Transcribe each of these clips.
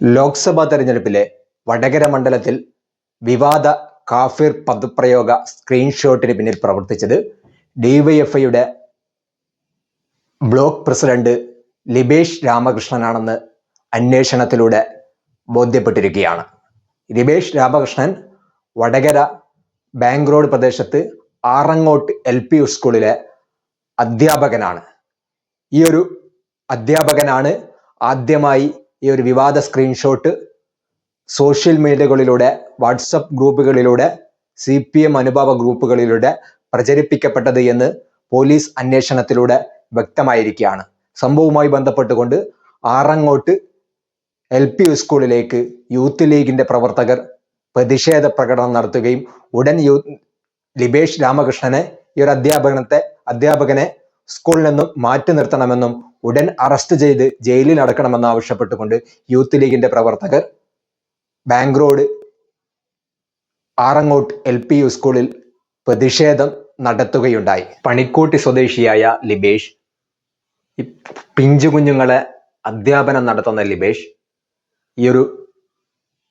ലോക്സഭാ തെരഞ്ഞെടുപ്പിലെ വടകര മണ്ഡലത്തിൽ വിവാദ കാഫിർ പദപ്രയോഗ സ്ക്രീൻഷോട്ടിന് പിന്നിൽ പ്രവർത്തിച്ചത് ഡിവൈഎഫ്ഐയുടെ ബ്ലോക്ക് പ്രസിഡന്റ് ലിബേഷ് രാമകൃഷ്ണനാണെന്ന് അന്വേഷണത്തിലൂടെ ബോധ്യപ്പെട്ടിരിക്കുകയാണ്. ലിബേഷ് രാമകൃഷ്ണൻ വടകര ബാങ്ക് റോഡ് പ്രദേശത്ത് ആറങ്ങോട്ട് എൽ പി സ്കൂളിലെ അധ്യാപകനാണ്. ഈ ഒരു അധ്യാപകനാണ് ആദ്യമായി ഈ ഒരു വിവാദ സ്ക്രീൻഷോട്ട് സോഷ്യൽ മീഡിയകളിലൂടെ വാട്സപ്പ് ഗ്രൂപ്പുകളിലൂടെ സി പി എം അനുഭാവ ഗ്രൂപ്പുകളിലൂടെ പ്രചരിപ്പിക്കപ്പെട്ടത് എന്ന് പോലീസ് അന്വേഷണത്തിലൂടെ വ്യക്തമായിരിക്കുകയാണ്. സംഭവവുമായി ബന്ധപ്പെട്ടുകൊണ്ട് ആറങ്ങോട്ട് എൽ പി സ്കൂളിലേക്ക് യൂത്ത് ലീഗിന്റെ പ്രവർത്തകർ പ്രതിഷേധ പ്രകടനം നടത്തുകയും ഉടൻ യൂ ലിബേഷ് രാമകൃഷ്ണനെ ഈ ഒരു അധ്യാപകനത്തെ അധ്യാപകനെ സ്കൂളിൽ നിന്നും മാറ്റി നിർത്തണമെന്നും ഉടൻ അറസ്റ്റ് ചെയ്ത് ജയിലിൽ അടക്കണമെന്ന് ആവശ്യപ്പെട്ടുകൊണ്ട് യൂത്ത് ലീഗിന്റെ പ്രവർത്തകർ bank road Arangottu L P U സ്കൂളിൽ പ്രതിഷേധം നടത്തുകയുണ്ടായി. പണിക്കോട്ടി സ്വദേശിയായ ലിബേഷ് പിഞ്ചു കുഞ്ഞുങ്ങളെ അധ്യാപനം നടത്തുന്ന ലിബേഷ് ഈ ഒരു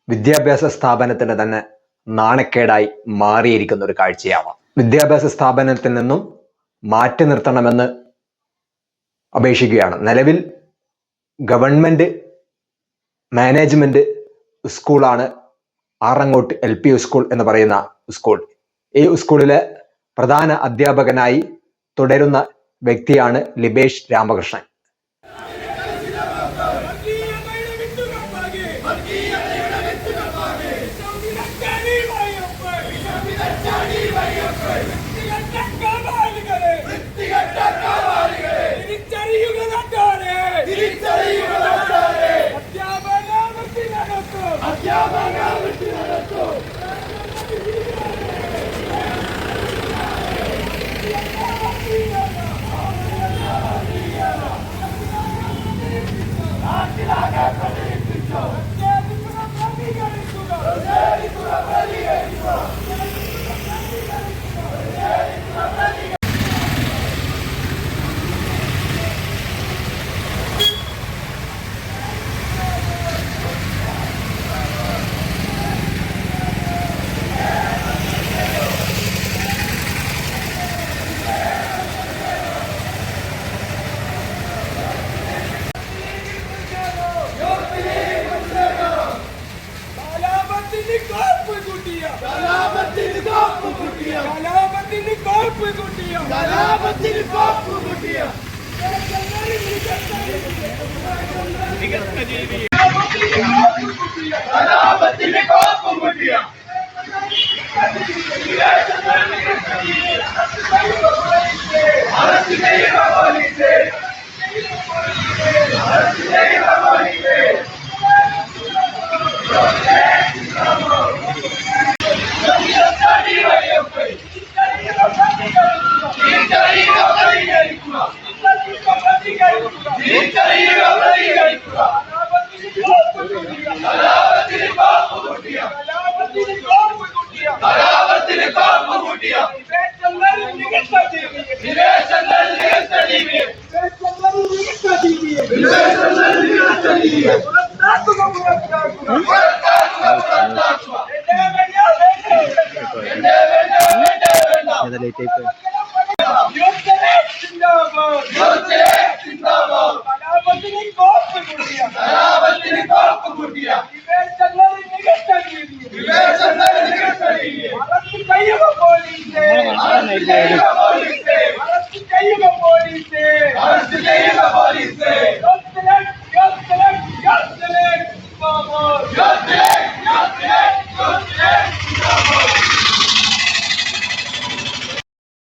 വിദ്യാഭ്യാസ സ്ഥാപനത്തിന് തന്നെ നാണക്കേടായി മാറിയിരിക്കുന്ന ഒരു കാഴ്ചയാവാം വിദ്യാഭ്യാസ സ്ഥാപനത്തിൽ നിന്നും മാറ്റി നിർത്തണമെന്ന് അപേക്ഷിക്കുകയാണ്. നിലവിൽ ഗവൺമെന്റ് മാനേജ്മെന്റ് സ്കൂളാണ് ആറങ്ങോട്ട് എൽ പി സ്കൂൾ എന്ന് പറയുന്ന സ്കൂൾ. ഈ സ്കൂളിലെ പ്രധാന അധ്യാപകനായി തുടരുന്ന വ്യക്തിയാണ് ലിബേഷ് രാമകൃഷ്ണൻ. Thank you. കലാപത്തിന് లేట్ అయిపోయింది Thank you.